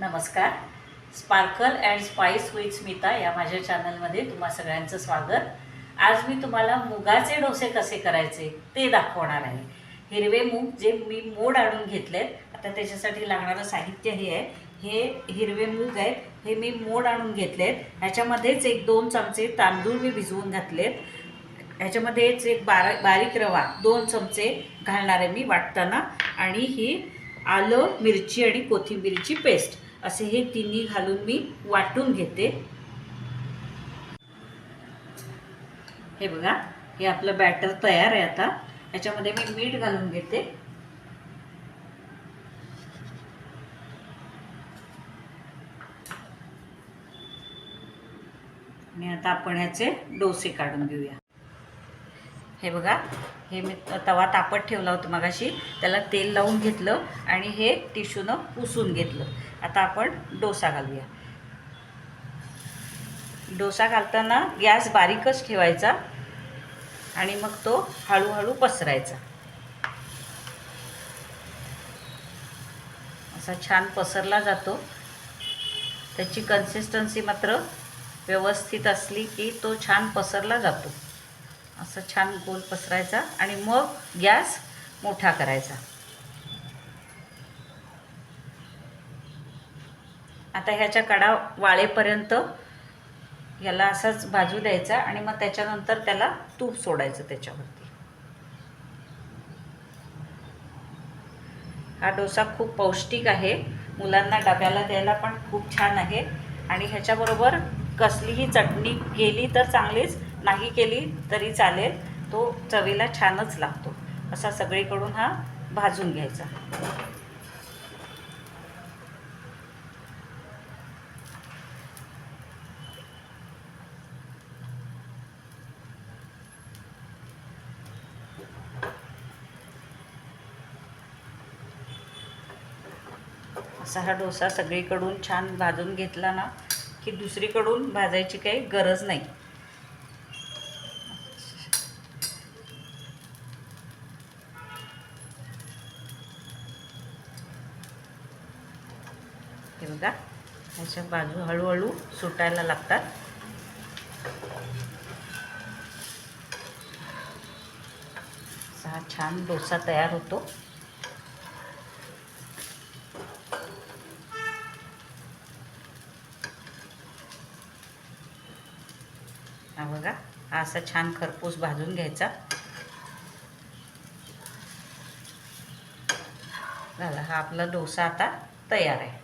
नमस्कार. Sparkle and spice with Smita या माझ्या चॅनलमध्ये तुम्हा सगळ्यांचं स्वागत. आज मी तुम्हाला मुगाचे डोसे कसे करायचे ते दाखवणार आहे. हिरवे मूग जे मी मोड आणून घेतलेत आता त्याच्यासाठी लागणारं साहित्य हे आहे. हे हिरवे मूग आहेत हे मी मोड आणून घेतलेत. ह्याच्यामध्येच एक दोन चमचे तांदूळ मी भिजवून घातलेत. ह्याच्यामध्येच एक बारा बारीक रवा दोन चमचे घालणार आहे मी वाटताना. आणि ही आलं मिरची आणि कोथिंबीरची पेस्ट असे हे तिन्ही घालून मी वाटून घेते. हे बघा हे आपलं बॅटर तयार आहे आता. याच्यामध्ये मी मीठ घालून घेते. आणि आता आपण ह्याचे डोसे काढून घेऊया. हे बघा हे मी तवा तापत ठेवला होता मगाशी. त्याला तेल लावून घेतलं आणि हे टिश्यूनं पुसून घेतलं. आता आपण डोसा घालूया. डोसा घालताना गॅस बारीकच ठेवायचा आणि मग तो हळूहळू पसरायचा. असा छान पसरला जातो. त्याची कन्सिस्टन्सी मात्र व्यवस्थित असली की तो छान पसरला जातो. असं छान गोल पसरायचा आणि मग गॅस मोठा करायचा. आता ह्याच्या कडा वाळेपर्यंत याला असाच भाजू द्यायचा आणि मग त्याच्यानंतर त्याला तूप सोडायचं त्याच्यावरती. हा डोसा खूप पौष्टिक आहे. मुलांना डब्याला द्यायला पण खूप छान आहे. आणि ह्याच्याबरोबर कसलीही चटणी केली तर चांगलीच नाही केली तरी चालेल. तो चवीला छानच लागतो. असा सगळीकडून हा भाजून घ्यायचा. असा हा डोसा सगळीकडून छान भाजून घेतला ना की दुसरीकडून भाजायची काही गरज नाही. हे बघा ह्याच्या बाजू हळूहळू सुटायला लागतात. असा हा छान डोसा तयार होतो. बघा. हा असा छान खरपूस भाजून घ्यायचा. झाला हा आपला डोसा आता तयार आहे.